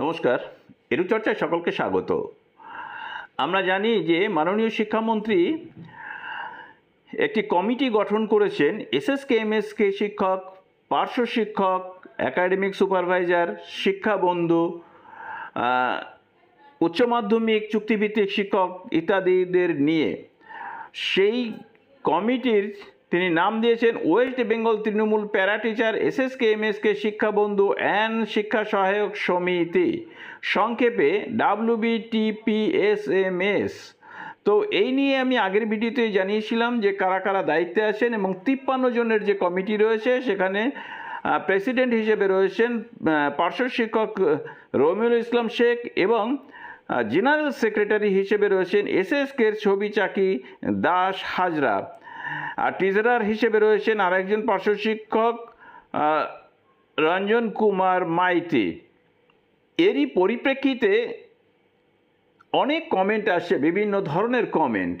নমস্কার এরু চর্চায় সকলকে স্বাগত। আমরা জানি যে মাননীয় শিক্ষামন্ত্রী একটি কমিটি গঠন করেছেন এসএসকে এমএসকে শিক্ষক, পার্শ্ব শিক্ষক, একাডেমিক সুপারভাইজার, শিক্ষা বন্ধু উচ্চ মাধ্যমিক, চুক্তিভিত্তিক শিক্ষক ইত্যাদিদের নিয়ে। সেই কমিটির তিনি নাম দিয়েছেন West Bengal Trinamool para teacher, SSK, MSK শিক্ষা বন্ধু অ্যান্ড শিক্ষা সহায়ক সমিতি। সংক্ষেপে ডাব্লিউবিটিপিএসএমএস তো এই নিয়ে আমি আগের ভিডিওতে জানিয়েছিলাম যে কারা কারা দায়িত্বে আছেন এবং তিপ্পান্ন জনের যে কমিটি রয়েছে, সেখানে প্রেসিডেন্ট হিসেবে রয়েছেন পার্শ্ব শিক্ষক রমিউল ইসলাম শেখ এবং জেনারেল সেক্রেটারি হিসেবে রয়েছেন এসএসকের ছবি চাকি দাস হাজরা। আর টিচারার হিসেবে রয়েছেন আরেকজন পার্শ্ব শিক্ষক রঞ্জন কুমার মাইতি। এরই পরিপ্রেক্ষিতে অনেক কমেন্ট আসছে, বিভিন্ন ধরনের কমেন্ট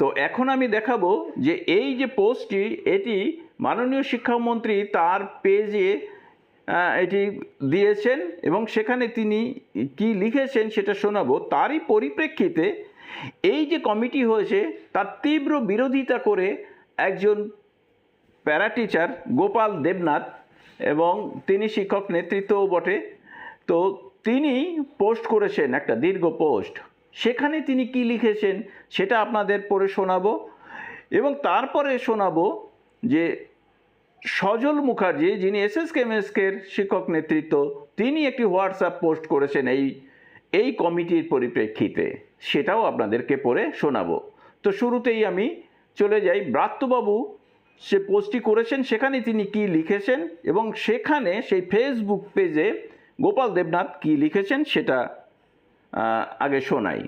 তো এখন আমি দেখাবো যে এই যে পোস্টটি এটি মাননীয় শিক্ষামন্ত্রী তার পেজে এটি দিয়েছেন এবং সেখানে তিনি কি লিখেছেন সেটা শোনাবো। তারই পরিপ্রেক্ষিতে এই যে কমিটি হয়েছে, তার তীব্র বিরোধিতা করে একজন প্যারা টিচার গোপাল দেবনাথ এবং তিনি শিক্ষক নেতৃত্বও বটে। তো তিনি পোস্ট করেছেন একটা দীর্ঘ পোস্ট। সেখানে তিনি কি লিখেছেন সেটা আপনাদের পড়ে শোনাবো এবং তারপরে শোনাবো যে সজল মুখার্জি, যিনি এস এস কেমএসকের শিক্ষক নেতৃত্ব, তিনি একটি হোয়াটসঅ্যাপ পোস্ট করেছেন এই এই কমিটির পরিপ্রেক্ষিতে। সেটাও আপনাদেরকে পড়ে শোনাবো। তো শুরুতেই আমি চলে যাই। ব্রাত্যবাবু সে পোস্টটি করেছেন, সেখানে তিনি কি লিখেছেন এবং সেখানে সেই ফেসবুক পেজে গোপাল দেবনাথ কি লিখেছেন সেটা আগে শোনাই।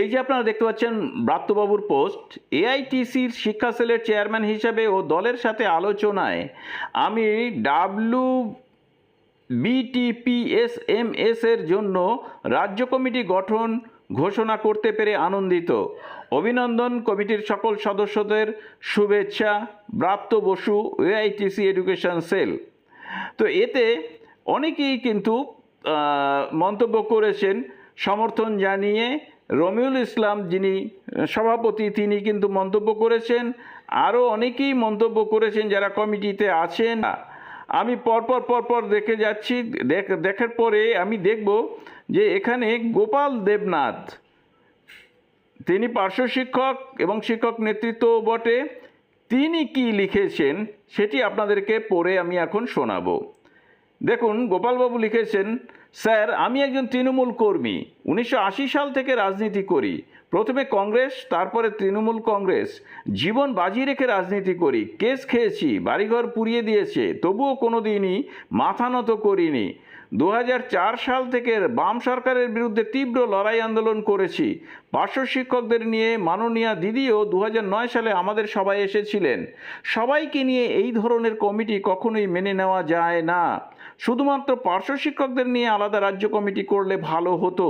এই যে আপনারা দেখতে পাচ্ছেন ব্রাত্যবাবুর পোস্ট, এআইটিসির শিক্ষা সেলের চেয়ারম্যান হিসাবে ও দলের সাথে আলোচনায় আমি ডাব্লু বিটিপিএসএমএস এর জন্য রাজ্য কমিটি গঠন ঘোষণা করতে পেরে আনন্দিত। অভিনন্দন কমিটির সকল সদস্যদের শুভেচ্ছা। Bratya Basu AITC education cell. তো এতে অনেকেই কিন্তু মন্তব্য করেছেন, সমর্থন জানিয়ে রমিউল ইসলাম যিনি, সভাপতি, তিনি কিন্তু মন্তব্য করেছেন। আরও অনেকেই মন্তব্য করেছেন যারা কমিটিতে আছেন। আমি পরপর পরপর দেখে যাচ্ছি, দেখ- দেখার পরে আমি দেখব যে এখানে গোপাল দেবনাথ। তিনি পার্শ্ব শিক্ষক এবং শিক্ষক নেতৃত্ব বটে। তিনি কি লিখেছেন সেটি আপনাদেরকে পড়ে আমি এখন শোনাব। দেখুন, গোপালবাবু লিখেছেন স্যার, আমি একজন তৃণমূল কর্মী। উনিশশো আশি সাল থেকে রাজনীতি করি। প্রথমে কংগ্রেস, তারপরে তৃণমূল কংগ্রেস। জীবন বাজি রেখে রাজনীতি করি। কেস খেয়েছি, বাড়িঘর পুড়িয়ে দিয়েছে। তবুও কোনো দিনই মাথা নত করিনি। দু হাজার চার সাল থেকে বাম সরকারের বিরুদ্ধে তীব্র লড়াই আন্দোলন করেছি। পার্শ্ব শিক্ষকদের নিয়ে মাননীয়া দিদিও দু হাজার নয় সালে আমাদের সবাই এসেছিলেন। সবাইকে নিয়ে এই ধরনের কমিটি কখনোই মেনে নেওয়া যায় না। শুধুমাত্র পার্শ্ব শিক্ষকদের নিয়ে আলাদা রাজ্য কমিটি করলে ভালো হতো।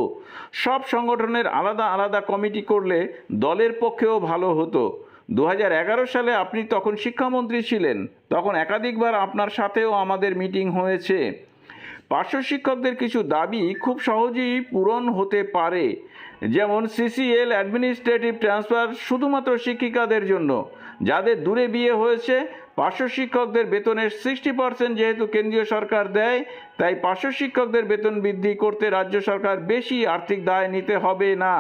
সব সংগঠনের আলাদা আলাদা কমিটি করলে দলের পক্ষেও ভালো হতো। দু হাজার এগারো সালে আপনি তখন শিক্ষামন্ত্রী ছিলেন। তখন একাধিকবার আপনার সাথেও আমাদের মিটিং হয়েছে। পার্শ্ব শিক্ষকদের কিছু দাবি খুব সহজেই পূরণ হতে পারে। যেমন সিসিএল অ্যাডমিনিস্ট্রেটিভ ট্রান্সফার শুধুমাত্র শিক্ষিকাদের জন্য। যাদের দূরে বিয়ে হয়েছে, পার্শ্ব শিক্ষকদের বেতনের সিক্সটি পার্সেন্ট যেহেতু কেন্দ্রীয় সরকার দেয়, তাই পার্শ্ব শিক্ষকদের বেতন বৃদ্ধি করতে রাজ্য সরকার বেশি আর্থিক দায় নিতে হবে না।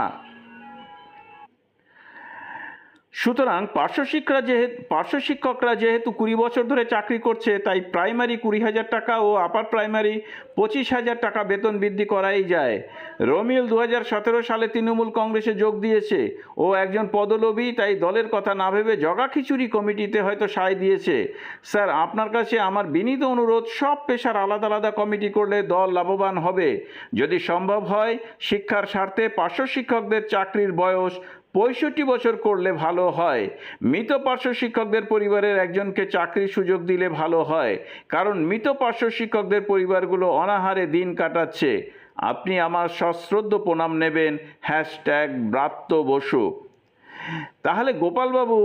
সুতরাং পার্শ্ব শিক্ষকরা যেহেতু, পার্শ্ব শিক্ষকরা যেহেতু কুড়ি বছর ধরে চাকরি করছে, তাই প্রাইমারি কুড়ি হাজার টাকা ও আপার প্রাইমারি পঁচিশ হাজার টাকা বেতন বৃদ্ধি করাই যায়। রমিল দু হাজার সতেরো সালে তৃণমূল কংগ্রেসে যোগ দিয়েছে। ও একজন পদলোভী, তাই দলের কথা না ভেবে জগা খিচুড়ি কমিটিতে হয়তো সায় দিয়েছে। স্যার, আপনার কাছে আমার বিনীত অনুরোধ, সব পেশার আলাদা আলাদা কমিটি করলে দল লাভবান হবে। যদি সম্ভব হয়, শিক্ষার স্বার্থে পার্শ্ব শিক্ষকদের চাকরির বয়স পঁয়ষট্টি বছর করলে ভালো হয়। মৃত পার্শ্ব শিক্ষকদের পরিবারের একজনকে চাকরির সুযোগ দিলে ভালো হয়, কারণ মৃত পার্শ্ব শিক্ষকদের পরিবারগুলো অনাহারে দিন কাটাচ্ছে। আপনি আমার সশ্রদ্ধ প্রণাম নেবেন, হ্যাশট্যাগ ব্রাত্য বসু। তাহলে গোপালবাবু,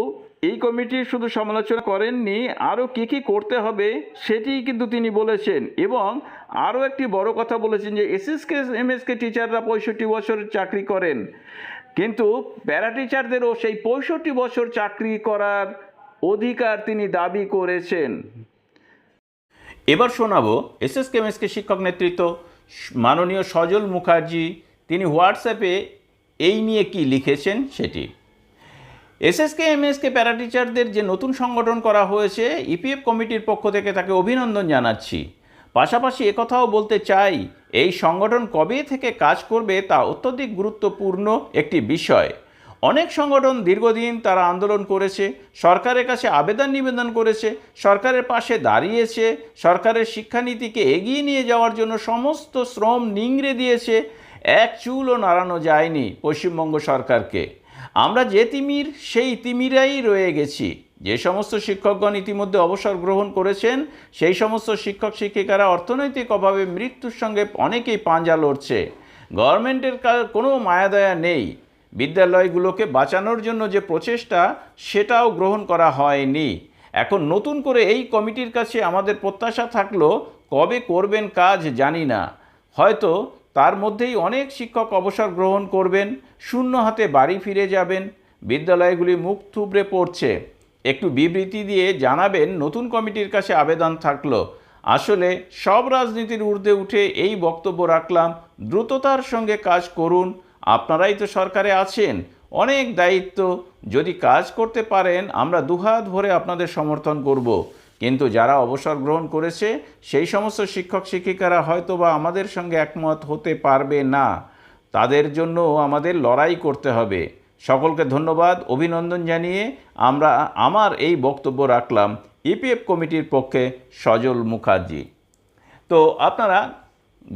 এই কমিটি শুধু সমালোচনা করেননি, আরও কী কী করতে হবে সেটিই কিন্তু তিনি বলেছেন এবং আরও একটি বড় কথা বলেছেন যে এসএসকে, এমএসকে টিচাররা পঁয়ষট্টি বছর চাকরি করেন। কিন্তু প্যারা টিচারদেরও সেই পঁয়ষট্টি বছর চাকরি করার অধিকার তিনি দাবি করেছেন। এবার শোনাবো এসএস কেমএসকে শিক্ষক নেতৃত্ব মাননীয় সজল মুখার্জি, তিনি হোয়াটসঅ্যাপে এই নিয়ে কি লিখেছেন সেটি। এসএসকে এমএসকে প্যারা টিচারদের যে নতুন সংগঠন করা হয়েছে, ইপিএফ কমিটির পক্ষ থেকে তাকে অভিনন্দন জানাচ্ছি। পাশাপাশি একথাও বলতে চাই এই সংগঠন কবে থেকে কাজ করবে তা অত্যধিক গুরুত্বপূর্ণ একটি বিষয়। অনেক সংগঠন দীর্ঘদিন তারা আন্দোলন করেছে, সরকারের কাছে আবেদন নিবেদন করেছে, সরকারের পাশে দাঁড়িয়েছে, সরকারের শিক্ষানীতিকে এগিয়ে নিয়ে যাওয়ার জন্য সমস্ত শ্রম নিংড়ে দিয়েছে, এক চুলও নাড়ানো যায়নি পশ্চিমবঙ্গ সরকারকে। আমরা যে তিমির, সেই তিমিরাই রয়ে গেছি। যে সমস্ত শিক্ষকগণ ইতিমধ্যে অবসর গ্রহণ করেছেন, সেই সমস্ত শিক্ষক শিক্ষিকারা অর্থনৈতিক অভাবে মৃত্যুর সঙ্গে অনেকেই পাঞ্জা লড়ছে। গভর্নমেন্টের কোনো মায়াদয়া নেই। বিদ্যালয়গুলোকে বাঁচানোর জন্য যে প্রচেষ্টা, সেটাও গ্রহণ করা হয়নি। এখন নতুন করে এই কমিটির কাছে আমাদের প্রত্যাশা থাকল, কবে করবেন কাজ জানি না। হয়তো তার মধ্যেই অনেক শিক্ষক অবসর গ্রহণ করবেন, শূন্য হাতে বাড়ি ফিরে যাবেন, বিদ্যালয়গুলি মুখ থুবড়ে পড়ছে। একটু বিবৃতি দিয়ে জানাবেন, নতুন কমিটির কাছে আবেদন থাকল। আসলে সব রাজনীতির ঊর্ধ্বে উঠে এই বক্তব্য রাখলাম। দ্রুততার সঙ্গে কাজ করুন, আপনারাই তো সরকারে আছেন। অনেক দায়িত্ব, যদি কাজ করতে পারেন, আমরা দুহাত ভরে আপনাদের সমর্থন করব। কিন্তু যারা অবসর গ্রহণ করেছে, সেই সমস্ত শিক্ষক শিক্ষিকারা হয়তো বা আমাদের সঙ্গে একমত হতে পারবে না। তাদের জন্য আমাদের লড়াই করতে হবে। সকলকে ধন্যবাদ, অভিনন্দন জানিয়ে আমরা আমার এই বক্তব্য রাখলাম ইপিএফ কমিটির পক্ষে সজল মুখার্জি। তো আপনারা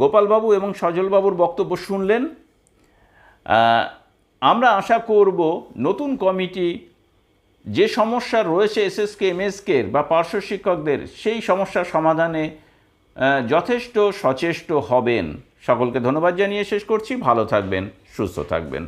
গোপালবাবু এবং সজলবাবুর বক্তব্য শুনলেন। আমরা আশা করব নতুন কমিটি যে সমস্যা রয়েছে এসএসকে, এমএসকের বা পার্শ্ব শিক্ষকদের, সেই সমস্যার সমাধানে যথেষ্ট সচেষ্ট হবেন। সকলকে ধন্যবাদ জানিয়ে শেষ করছি। ভালো থাকবেন, সুস্থ থাকবেন।